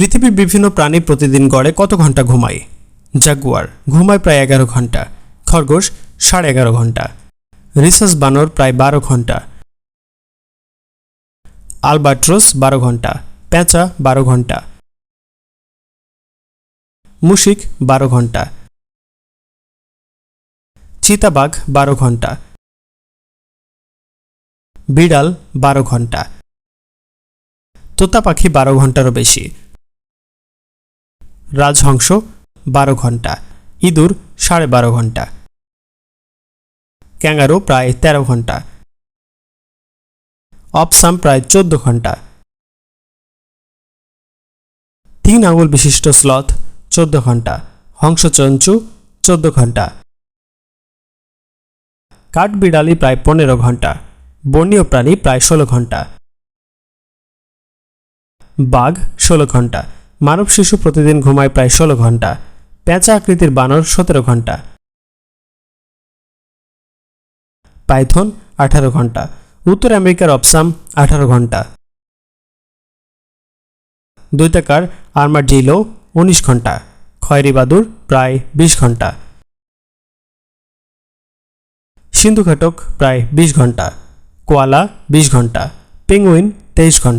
পৃথিবীর বিভিন্ন প্রাণী প্রতিদিন গড়ে কত ঘণ্টা ঘুমায়? জাগুয়ার, ঘুমায় প্রায় এগারো ঘণ্টা। খরগোশ, সাড়ে এগারো ঘণ্টা। রিসাস বানর প্রায় বারো ঘণ্টা। আলবাট্রোস বারো ঘণ্টা। পেঁচা বারো ঘণ্টা। মুশিক বারো ঘণ্টা। চিতাবাঘ বারো ঘণ্টা। বিড়াল বারো ঘণ্টা। তোতা পাখি বারো ঘন্টারও বেশি। রাজহংস বারো ঘণ্টা ইঁদুর সাড়ে বারো ঘণ্টা ক্যাঙ্গারু প্রায় তেরো ঘণ্টা অপসাম প্রায় চোদ্দ ঘণ্টা তিন আঙুল বিশিষ্ট স্লথ চোদ্দ ঘণ্টা হংসচঞ্চু চোদ্দ ঘণ্টা কাঠবিড়ালি প্রায় পনেরো ঘণ্টা বন্যীয় প্রাণী প্রায় ষোলো ঘণ্টা বাঘ ষোলো ঘণ্টা মানব শিশু প্রতিদিন ঘুমায় প্রায় ষোলো ঘণ্টা। পেঁচা আকৃতির বানর সতেরো ঘণ্টা। পাইথন আঠারো ঘণ্টা। উত্তর আমেরিকার অপসাম আঠারো ঘণ্টা। দৈতাকার আর্মাডিলো উনিশ ঘণ্টা। খয়েরি বাদুর প্রায় বিশ ঘণ্টা। সিন্ধু ঘাটক প্রায় বিশ ঘণ্টা। কোয়ালা বিশ ঘণ্টা। পেঙ্গুইন তেইশ ঘণ্টা।